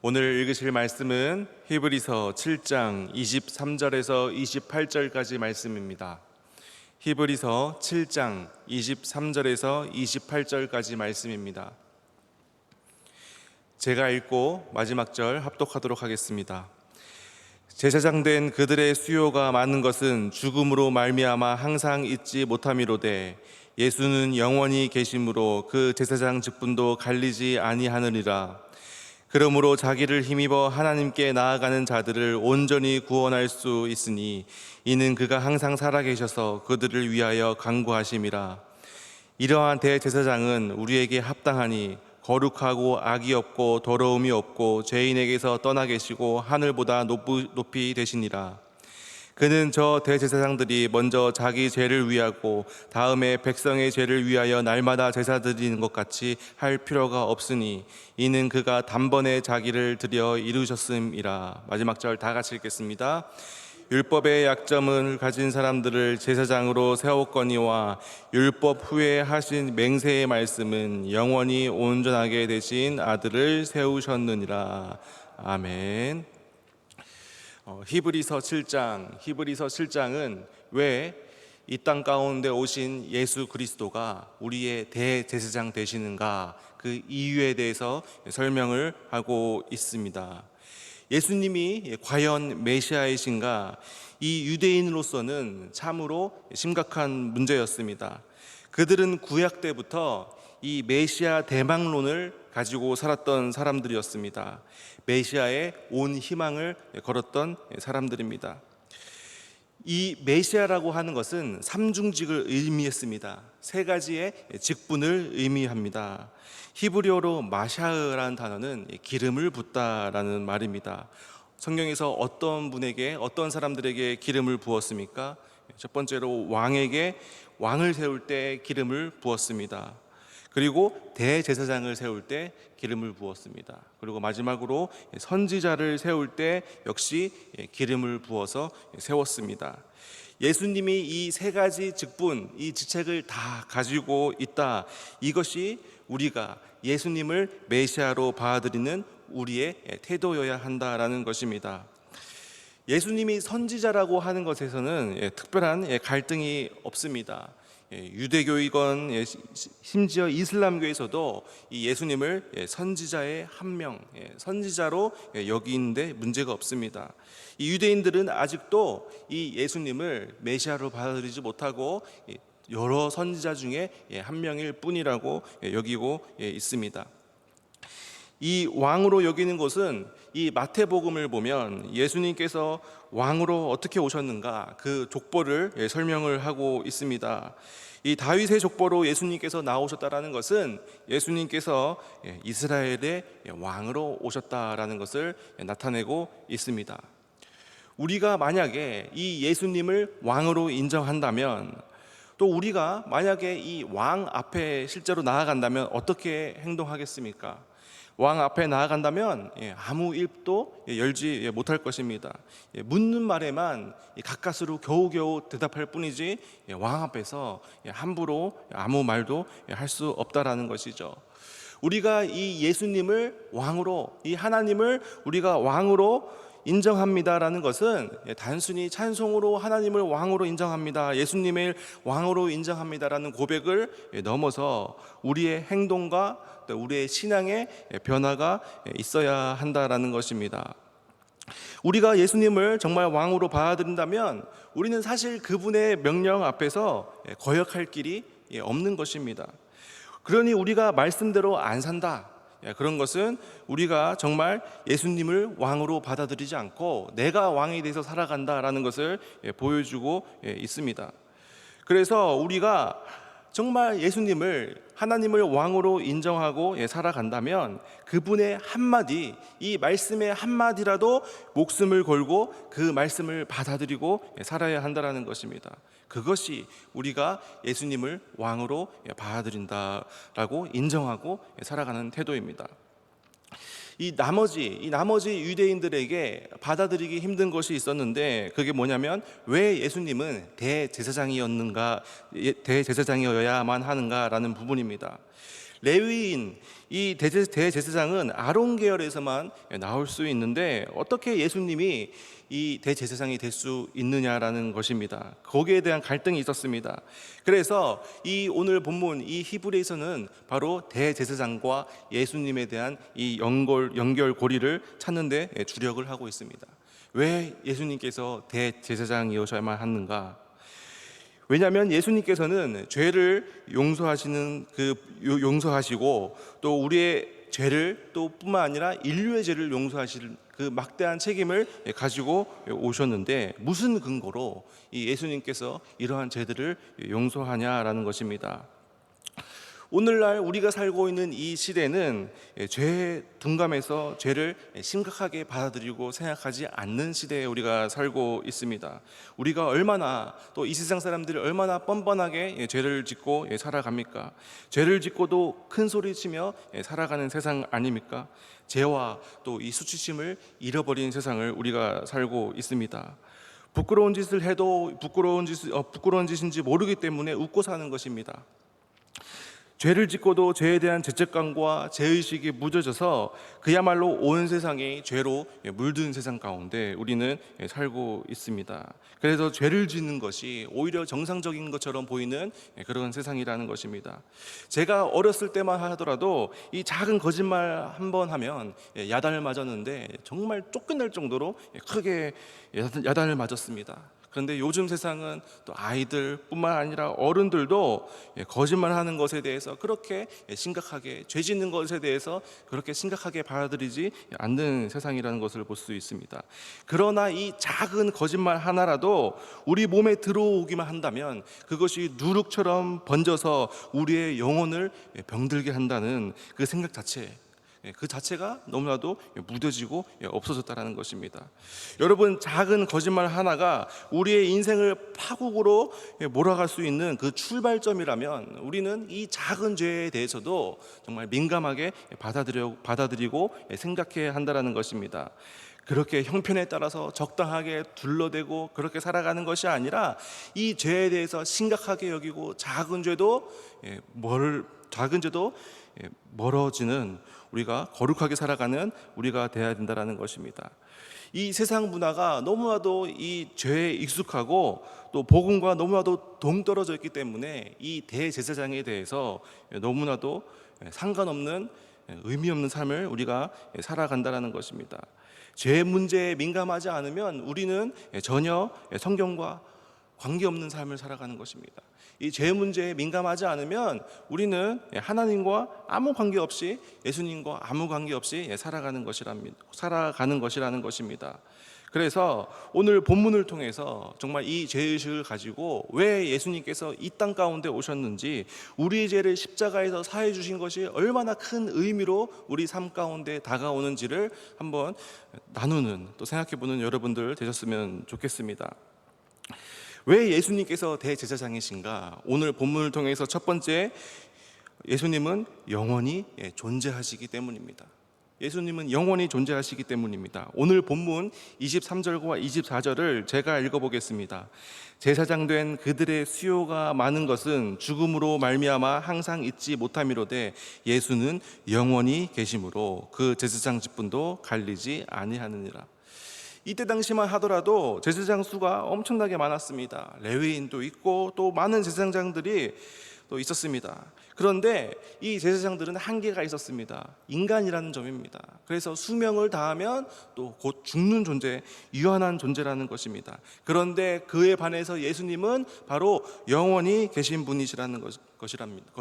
오늘 읽으실 말씀은 히브리서 7장 23절에서 28절까지 말씀입니다. 히브리서 7장 23절에서 28절까지 말씀입니다. 제가 읽고 마지막 절 합독하도록 하겠습니다. 제사장 된 그들의 수요가 많은 것은 죽음으로 말미암아 항상 잊지 못함이로되 예수는 영원히 계심으로 그 제사장 직분도 갈리지 아니하느니라. 그러므로 자기를 힘입어 하나님께 나아가는 자들을 온전히 구원할 수 있으니 이는 그가 항상 살아계셔서 그들을 위하여 간구하심이라. 이러한 대제사장은 우리에게 합당하니 거룩하고 악이 없고 더러움이 없고 죄인에게서 떠나 계시고 하늘보다 높- 높이 되시니라. 그는 저 대제사장들이 먼저 자기 죄를 위하고 다음에 백성의 죄를 위하여 날마다 제사 드리는 것 같이 할 필요가 없으니 이는 그가 단번에 자기를 드려 이루셨음이라. 마지막 절 다 같이 읽겠습니다. 율법의 약점을 가진 사람들을 제사장으로 세웠거니와 율법 후에 하신 맹세의 말씀은 영원히 온전하게 되신 아들을 세우셨느니라. 아멘. 어, 히브리서 7장, 히브리서 7장은 왜 이 땅 가운데 오신 예수 그리스도가 우리의 대제사장 되시는가 그 이유에 대해서 설명을 하고 있습니다. 예수님이 과연 메시아이신가 이 유대인으로서는 참으로 심각한 문제였습니다. 그들은 구약 때부터 이 메시아 대망론을 가지고 살았던 사람들이었습니다. 메시아의 온 희망을 걸었던 사람들입니다. 이 메시아라고 하는 것은 삼중직을 의미했습니다. 세 가지의 직분을 의미합니다. 히브리어로 마샤흐라는 단어는 기름을 붓다라는 말입니다. 성경에서 어떤 분에게 어떤 사람들에게 기름을 부었습니까? 첫 번째로 왕에게 왕을 세울 때 기름을 부었습니다. 그리고 대제사장을 세울 때 기름을 부었습니다. 그리고 마지막으로 선지자를 세울 때 역시 기름을 부어서 세웠습니다. 예수님이 이 세 가지 직분, 이 직책을 다 가지고 있다. 이것이 우리가 예수님을 메시아로 받아들이는 우리의 태도여야 한다라는 것입니다. 예수님이 선지자라고 하는 것에서는 예, 특별한 예, 갈등이 없습니다. 예, 유대교이건 예, 심지어 이슬람교에서도 이 예수님을 예, 선지자의 한 명, 예, 선지자로 예, 여기는데 문제가 없습니다. 이 유대인들은 아직도 이 예수님을 메시아로 받아들이지 못하고 예, 여러 선지자 중에 예, 한 명일 뿐이라고 예, 여기고 예, 있습니다. 이 왕으로 여기는 것은 이 마태복음을 보면 예수님께서 왕으로 어떻게 오셨는가 그 족보를 예, 설명을 하고 있습니다. 이 다윗의 족보로 예수님께서 나오셨다라는 것은 예수님께서 예, 이스라엘의 예, 왕으로 오셨다라는 것을 예, 나타내고 있습니다. 우리가 만약에 이 예수님을 왕으로 인정한다면 또 우리가 만약에 이 왕 앞에 실제로 나아간다면 어떻게 행동하겠습니까? 왕 앞에 나아간다면 예, 아무 입도 예, 열지 예, 못할 것입니다. 예, 묻는 말에만 이 가까스로 겨우겨우 대답할 뿐이지 예, 왕 앞에서 예, 함부로 아무 말도 예, 할수 없다라는 것이죠. 우리가 이 예수님을 왕으로 이 하나님을 우리가 왕으로 인정합니다라는 것은 예, 단순히 찬송으로 하나님을 왕으로 인정합니다. 예수님을 왕으로 인정합니다라는 고백을 예, 넘어서 우리의 행동과 또 우리의 신앙의 예, 변화가 예, 있어야 한다라는 것입니다. 우리가 예수님을 정말 왕으로 받아들인다면 우리는 사실 그분의 명령 앞에서 예, 거역할 길이 예, 없는 것입니다. 그러니 우리가 말씀대로 안 산다. 예, 그런 것은 우리가 정말 예수님을 왕으로 받아들이지 않고 내가 왕이 돼서 살아간다라는 것을 예, 보여주고 예, 있습니다. 그래서 우리가 정말 예수님을 하나님을 왕으로 인정하고 예, 살아간다면 그분의 한마디, 이 말씀의 한마디라도 목숨을 걸고 그 말씀을 받아들이고 예, 살아야 한다라는 것입니다. 그것이 우리가 예수님을 왕으로 예, 받아들인다라고 인정하고 예, 살아가는 태도입니다. 이 나머지 이 나머지 유대인들에게 받아들이기 힘든 것이 있었는데 그게 뭐냐면 왜 예수님은 대제사장이었는가 예, 대제사장이어야만 하는가라는 부분입니다. 레위인 이 대제, 대제사장은 아론 계열에서만 나올 수 있는데 어떻게 예수님이 이 대제사장이 될 수 있느냐라는 것입니다. 거기에 대한 갈등이 있었습니다. 그래서 이 오늘 본문 이 히브리에서는 바로 대제사장과 예수님에 대한 이 연결 연결 고리를 찾는데 주력을 하고 있습니다. 왜 예수님께서 대제사장이오셔야만 하는가? 왜냐하면 예수님께서는 죄를 용서하시는 그 요- 용서하시고 또 우리의 죄를 또 뿐만 아니라 인류의 죄를 용서하실 그 막대한 책임을 가지고 오셨는데 무슨 근거로 이 예수님께서 이러한 죄들을 용서하냐라는 것입니다. 오늘날 우리가 살고 있는 이 시대는 죄에 둔감해서 죄를 심각하게 받아들이고 생각하지 않는 시대에 우리가 살고 있습니다. 우리가 얼마나 또 이 세상 사람들이 얼마나 뻔뻔하게 죄를 짓고 살아갑니까? 죄를 짓고도 큰 소리 치며 살아가는 세상 아닙니까? 죄와 또 이 수치심을 잃어버린 세상을 우리가 살고 있습니다. 부끄러운 짓을 해도 부끄러운 짓 어, 부끄러운 짓인지 모르기 때문에 웃고 사는 것입니다. 죄를 짓고도 죄에 대한 죄책감과 죄의식이 묻어져서 그야말로 온 세상이 죄로 물든 세상 가운데 우리는 살고 있습니다. 그래서 죄를 짓는 것이 오히려 정상적인 것처럼 보이는 그런 세상이라는 것입니다. 제가 어렸을 때만 하더라도 이 작은 거짓말 한 번 하면 야단을 맞았는데 정말 쫓겨날 정도로 크게 야단을 맞았습니다. 그런데 요즘 세상은 또 아이들뿐만 아니라 어른들도 예, 거짓말하는 것에 대해서 그렇게 심각하게 죄 짓는 것에 대해서 그렇게 심각하게 받아들이지 않는 세상이라는 것을 볼 수 있습니다. 그러나 이 작은 거짓말 하나라도 우리 몸에 들어오기만 한다면 그것이 누룩처럼 번져서 우리의 영혼을 병들게 한다는 그 생각 자체 예, 그 자체가 너무나도 무뎌지고 예, 없어졌다라는 것입니다. 여러분 작은 거짓말 하나가 우리의 인생을 파국으로 예, 몰아갈 수 있는 그 출발점이라면 우리는 이 작은 죄에 대해서도 정말 민감하게 받아들여 받아들이고 생각해야 한다라는 것입니다. 그렇게 형편에 따라서 적당하게 둘러대고 그렇게 살아가는 것이 아니라 이 죄에 대해서 심각하게 여기고 작은 죄도 뭘 작은 죄도 멀어지는 우리가 거룩하게 살아가는 우리가 돼야 된다라는 것입니다. 이 세상 문화가 너무나도 이 죄에 익숙하고 또 복음과 너무나도 동떨어져 있기 때문에 이 대제사장에 대해서 너무나도 상관없는 의미 없는 삶을 우리가 살아간다라는 것입니다. 죄 문제에 민감하지 않으면 우리는 전혀 성경과 관계없는 삶을 살아가는 것입니다. 이 죄 문제에 민감하지 않으면 우리는 하나님과 아무 관계 없이 예수님과 아무 관계 없이 살아가는 것이랍니다. 살아가는 것이라는 것입니다. 그래서 오늘 본문을 통해서 정말 이 죄의식을 가지고 왜 예수님께서 이 땅 가운데 오셨는지 우리의 죄를 십자가에서 사해 주신 것이 얼마나 큰 의미로 우리 삶 가운데 다가오는지를 한번 나누는 또 생각해 보는 여러분들 되셨으면 좋겠습니다. 왜 예수님께서 대제사장이신가? 오늘 본문을 통해서 첫 번째 예수님은 영원히 예, 존재하시기 때문입니다. 예수님은 영원히 존재하시기 때문입니다. 오늘 본문 23절과 24절을 제가 읽어보겠습니다. 제사장 된 그들의 수요가 많은 것은 죽음으로 말미암아 항상 잊지 못함이로되 예수는 영원히 계심으로 그 제사장 직분도 갈리지 아니하느니라. 이때 당시만 하더라도 제사장 수가 엄청나게 많았습니다. 레위인도 있고 또 많은 제사장들이 또 있었습니다. 그런데 이 제사장들은 한계가 있었습니다. 인간이라는 점입니다. 그래서 수명을 다하면 또 곧 죽는 존재, 유한한 존재라는 것입니다. 그런데 그에 반해서 예수님은 바로 영원히 계신 분이시라는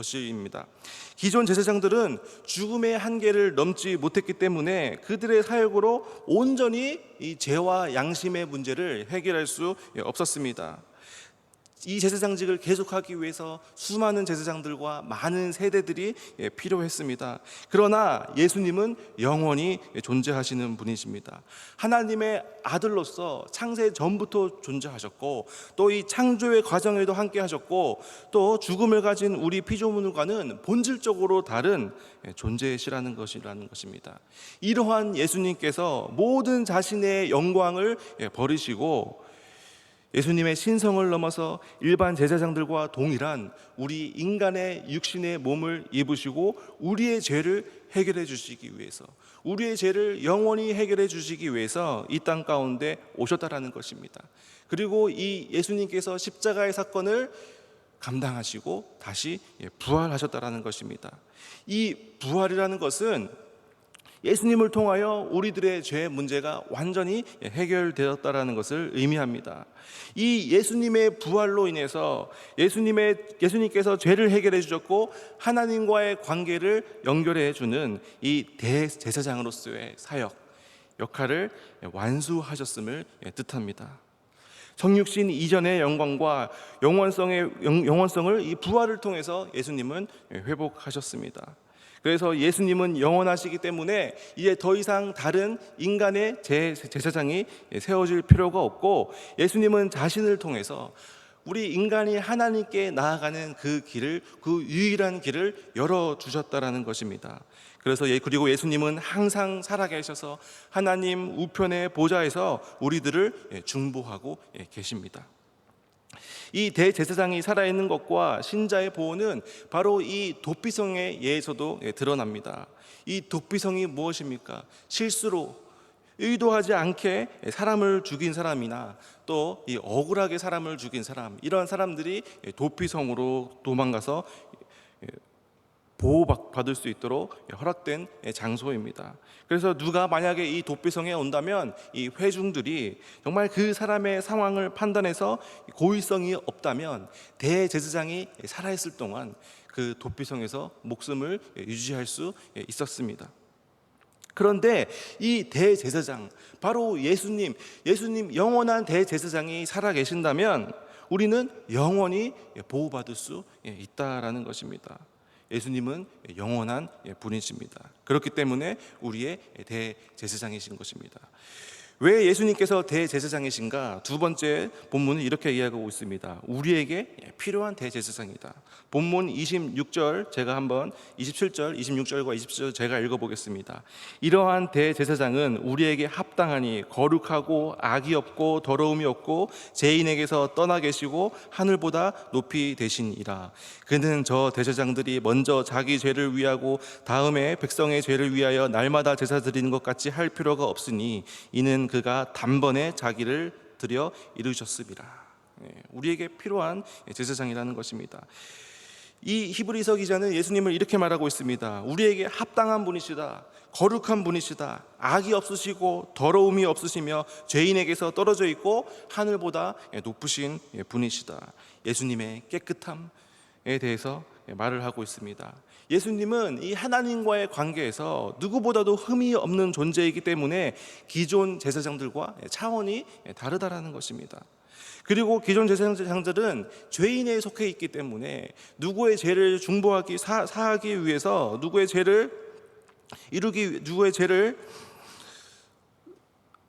것입니다. 기존 제사장들은 죽음의 한계를 넘지 못했기 때문에 그들의 사역으로 온전히 이 죄와 양심의 문제를 해결할 수 없었습니다. 이 제사장직을 계속하기 위해서 수많은 제사장들과 많은 세대들이 예, 필요했습니다. 그러나 예수님은 영원히 존재하시는 분이십니다. 하나님의 아들로서 창세 전부터 존재하셨고 또 이 창조의 과정에도 함께 하셨고 또 죽음을 가진 우리 피조물과는 본질적으로 다른 예, 존재시라는 것이라는 것입니다. 이러한 예수님께서 모든 자신의 영광을 예, 버리시고 예수님의 신성을 넘어서 일반 제사장들과 동일한 우리 인간의 육신의 몸을 입으시고 우리의 죄를 해결해 주시기 위해서 우리의 죄를 영원히 해결해 주시기 위해서 이 땅 가운데 오셨다라는 것입니다. 그리고 이 예수님께서 십자가의 사건을 감당하시고 다시 예, 부활하셨다라는 것입니다. 이 부활이라는 것은 예수님을 통하여 우리들의 죄 문제가 완전히 해결되었다라는 것을 의미합니다. 이 예수님의 부활로 인해서 예수님의 예수님께서 죄를 해결해 주셨고 하나님과의 관계를 연결해 주는 이 대제사장으로서의 사역 역할을 완수하셨음을 뜻합니다. 성육신 이전의 영광과 영원성의 영- 영원성을 이 부활을 통해서 예수님은 회복하셨습니다. 그래서 예수님은 영원하시기 때문에 이제 더 이상 다른 인간의 제- 제사장이 세워질 필요가 없고 예수님은 자신을 통해서 우리 인간이 하나님께 나아가는 그 길을 그 유일한 길을 열어 주셨다라는 것입니다. 그래서 예- 그리고 예수님은 항상 살아계셔서 하나님 우편의 보좌에서 우리들을 예, 중보하고 예, 계십니다. 이 대제사장이 살아있는 것과 신자의 보호는 바로 이 도피성의 예에서도 예, 드러납니다. 이 도피성이 무엇입니까? 실수로 의도하지 않게 사람을 죽인 사람이나 또 이 억울하게 사람을 죽인 사람 이러한 사람들이 예, 도피성으로 도망가서 보호받을 수 있도록 허락된 장소입니다. 그래서 누가 만약에 이 도피성에 온다면 이 회중들이 정말 그 사람의 상황을 판단해서 고의성이 없다면 대제사장이 살아있을 동안 그 도피성에서 목숨을 유지할 수 있었습니다. 그런데 이 대제사장 바로 예수님 예수님 영원한 대제사장이 살아 계신다면 우리는 영원히 보호받을 수 있다라는 것입니다. 예수님은 영원한 분이십니다. 그렇기 때문에 우리의 대제사장이신 것입니다. 왜 예수님께서 대제사장이신가? 두 번째 본문은 이렇게 이야기하고 있습니다. 우리에게 필요한 대제사장이다. 본문 26절 제가 한번 27절, 26절과 27절 제가 읽어 보겠습니다. 이러한 대제사장은 우리에게 합당하니 거룩하고 악이 없고 더러움이 없고 죄인에게서 떠나 계시고 하늘보다 높이 되시니라. 그는 저 대제사장들이 먼저 자기 죄를 위하고 다음에 백성의 죄를 위하여 날마다 제사 드리는 것 같이 할 필요가 없으니 이는 그가 단번에 자기를 드려 이루셨습니다. 예, 우리에게 필요한 제사장이라는 것입니다. 이 히브리서 기자는 예수님을 이렇게 말하고 있습니다. 우리에게 합당한 분이시다. 거룩한 분이시다. 악이 없으시고 더러움이 없으시며 죄인에게서 떨어져 있고 하늘보다 높으신 분이시다. 예수님의 깨끗함에 대해서 말을 하고 있습니다. 예수님은 이 하나님과의 관계에서 누구보다도 흠이 없는 존재이기 때문에 기존 제사장들과 차원이 다르다라는 것입니다. 그리고 기존 제사장들은 죄인에 속해 있기 때문에 누구의 죄를 중보하기 사, 사하기 위해서 누구의 죄를 이루기 누구의 죄를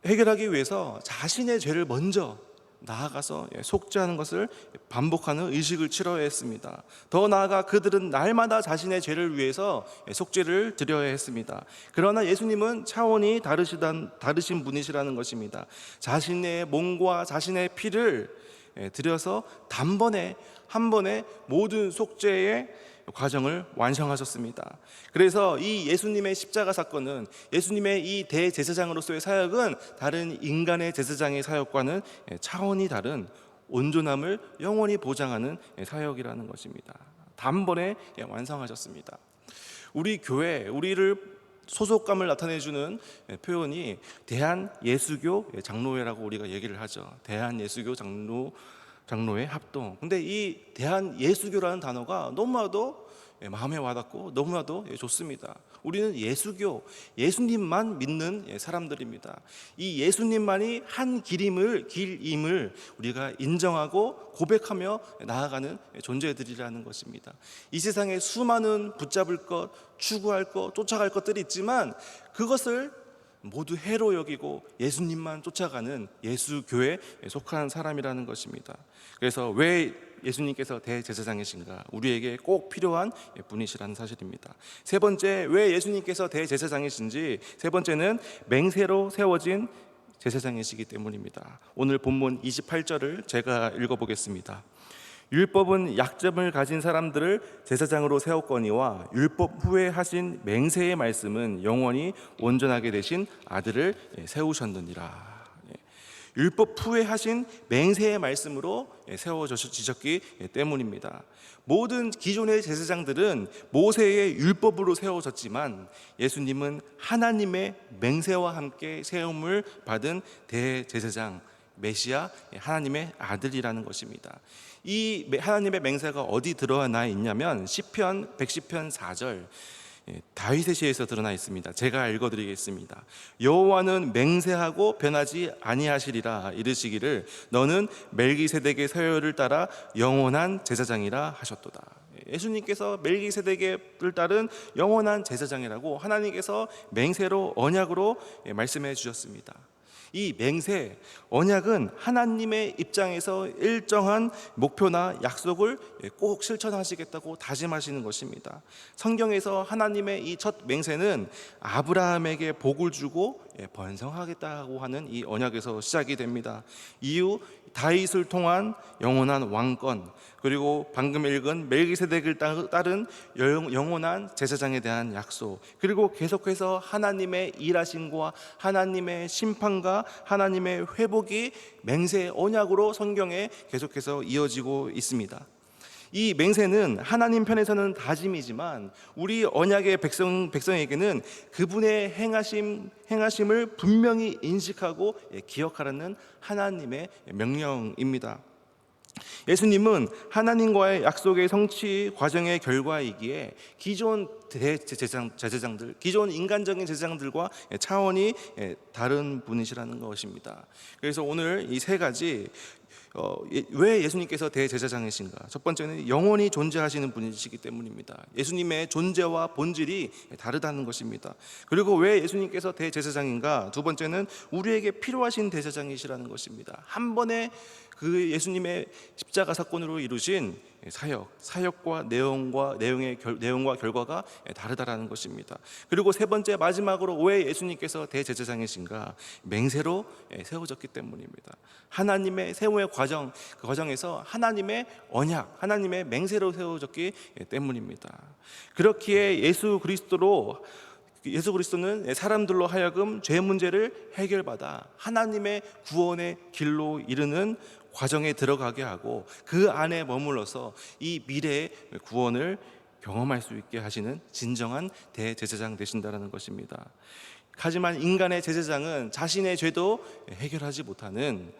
해결하기 위해서 자신의 죄를 먼저 나아가서 예, 속죄하는 것을 반복하는 의식을 치러야 했습니다. 더 나아가 그들은 날마다 자신의 죄를 위해서 예, 속죄를 드려야 했습니다. 그러나 예수님은 차원이 다르시단, 다르신 분이시라는 것입니다. 자신의 몸과 자신의 피를 예, 들여서 단번에 한 번에 모든 속죄의 과정을 완성하셨습니다. 그래서 이 예수님의 십자가 사건은 예수님의 이 대제사장으로서의 사역은 다른 인간의 제사장의 사역과는 차원이 다른 온전함을 영원히 보장하는 사역이라는 것입니다. 단번에 완성하셨습니다. 우리 교회 우리를 소속감을 나타내주는 표현이 대한 예수교 장로회라고 우리가 얘기를 하죠. 대한 예수교 장로 장로회 합동. 근데 이 대한 예수교라는 단어가 너무나도 예, 마음에 와닿고 너무나도 예, 좋습니다. 우리는 예수교, 예수님만 믿는 예, 사람들입니다. 이 예수님만이 한 길임을 길임을 우리가 인정하고 고백하며 나아가는 존재들이라는 것입니다. 이 세상에 수많은 붙잡을 것, 추구할 것, 쫓아갈 것들이 있지만 그것을 모두 해로 여기고 예수님만 쫓아가는 예수교에 속한 사람이라는 것입니다. 그래서 왜 예수님께서 대제사장이신가? 우리에게 꼭 필요한 분이시라는 사실입니다. 세 번째, 왜 예수님께서 대제사장이신지? 세 번째는 맹세로 세워진 제사장이시기 때문입니다. 오늘 본문 28절을 제가 읽어보겠습니다. 율법은 약점을 가진 사람들을 제사장으로 세웠거니와 율법 후에 하신 맹세의 말씀은 영원히 온전하게 되신 아들을 예, 세우셨느니라. 예. 율법 후에 하신 맹세의 말씀으로 예, 세워지셨기 때문입니다. 모든 기존의 제사장들은 모세의 율법으로 세워졌지만 예수님은 하나님의 맹세와 함께 세움을 받은 대제사장 메시아 하나님의 아들이라는 것입니다. 이 하나님의 맹세가 어디 드러나 있냐면 시편 110편 4절 예, 다윗의 시에서 드러나 있습니다. 제가 읽어 드리겠습니다. 여호와는 맹세하고 변하지 아니하시리라 이르시기를 너는 멜기세덱의 서열을 따라 영원한 제사장이라 하셨도다. 예, 예수님께서 멜기세덱을 따른 영원한 제사장이라고 하나님께서 맹세로 언약으로 예, 말씀해 주셨습니다. 이 맹세, 언약은 하나님의 입장에서 일정한 목표나 약속을 꼭 실천하시겠다고 다짐하시는 것입니다. 성경에서 하나님의 이 첫 맹세는 아브라함에게 복을 주고 번성하겠다고 하는 이 언약에서 시작이 됩니다. 이후 다윗을 통한 영원한 왕권 그리고 방금 읽은 멜기세덱을 따른 영원한 제사장에 대한 약속 그리고 계속해서 하나님의 일하심과 하나님의 심판과 하나님의 회복이 맹세 언약으로 성경에 계속해서 이어지고 있습니다. 이 맹세는 하나님 편에서는 다짐이지만 우리 언약의 백성 백성에게는 그분의 행하심 행하심을 분명히 인식하고 예, 기억하라는 하나님의 명령입니다. 예수님은 하나님과의 약속의 성취 과정의 결과이기에 기존 대제사장, 제사장들, 기존 인간적인 제사장들과 차원이 예, 다른 분이시라는 것입니다. 그래서 오늘 이 세 가지 어, 왜 예수님께서 대제사장이신가? 첫 번째는 영원히 존재하시는 분이시기 때문입니다. 예수님의 존재와 본질이 다르다는 것입니다. 그리고 왜 예수님께서 대제사장인가? 두 번째는 우리에게 필요하신 대제사장이시라는 것입니다. 한 번에 그 예수님의 십자가 사건으로 이루신 사역, 사역과 내용과 내용의 결, 내용과 결과가 다르다라는 것입니다. 그리고 세 번째 마지막으로 왜 예수님께서 대제사장이신가? 맹세로 세워졌기 때문입니다. 하나님의 세움의 과정, 그 과정에서 하나님의 언약, 하나님의 맹세로 세워졌기 때문입니다. 그렇기에 예수 그리스도로 예수 그리스도는 사람들로 하여금 죄 문제를 해결받아 하나님의 구원의 길로 이르는 과정에 들어가게 하고 그 안에 머물러서 이 미래의 구원을 경험할 수 있게 하시는 진정한 대제사장 되신다라는 것입니다. 하지만 인간의 제사장은 자신의 죄도 해결하지 못하는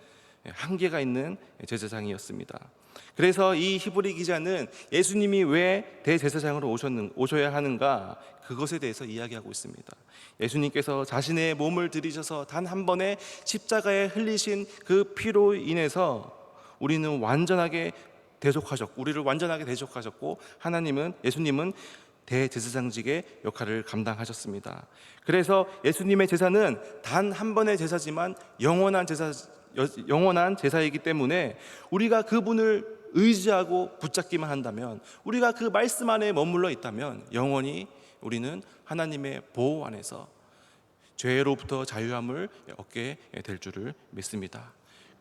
한계가 있는 제사장이었습니다. 그래서 이 히브리 기자는 예수님이 왜 대제사장으로 오셨는, 오셔야 하는가 그것에 대해서 이야기하고 있습니다. 예수님께서 자신의 몸을 들이셔서 단 한 번에 십자가에 흘리신 그 피로 인해서 우리는 완전하게 대속하셨고 우리를 완전하게 대속하셨고 하나님은 예수님은 대제사장직의 역할을 감당하셨습니다. 그래서 예수님의 제사는 단 한 번의 제사지만 영원한 제사 영원한 제사이기 때문에 우리가 그분을 의지하고 붙잡기만 한다면 우리가 그 말씀 안에 머물러 있다면 영원히 우리는 하나님의 보호 안에서 죄로부터 자유함을 얻게 될 줄을 믿습니다.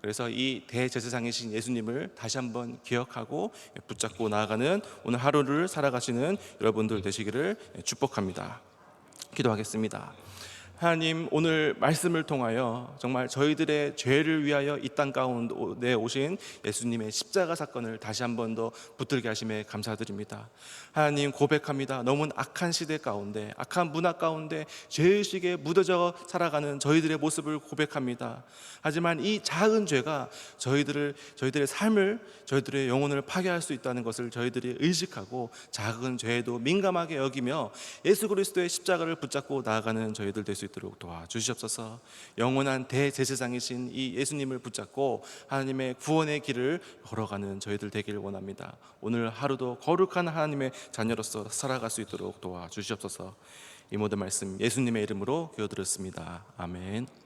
그래서 이 대제사장이신 예수님을 다시 한번 기억하고 붙잡고 나아가는 오늘 하루를 살아가시는 여러분들 되시기를 축복합니다. 기도하겠습니다. 하나님 오늘 말씀을 통하여 정말 저희들의 죄를 위하여 이 땅 가운데 오신 예수님의 십자가 사건을 다시 한 번 더 붙들게 하심에 감사드립니다. 하나님 고백합니다. 너무 악한 시대 가운데 악한 문화 가운데 죄의식에 묻어져 살아가는 저희들의 모습을 고백합니다. 하지만 이 작은 죄가 저희들을 저희들의 삶을 저희들의 영혼을 파괴할 수 있다는 것을 저희들이 의식하고 작은 죄에도 민감하게 여기며 예수 그리스도의 십자가를 붙잡고 나아가는 저희들 될 수 있도록 도와주시옵소서. 영원한 대제사장이신 이 예수님을 붙잡고 하나님의 구원의 길을 걸어가는 저희들 되기를 원합니다. 오늘 하루도 거룩한 하나님의 자녀로서 살아갈 수 있도록 도와주시옵소서. 이 모든 말씀 예수님의 이름으로 기도드렸습니다. 아멘.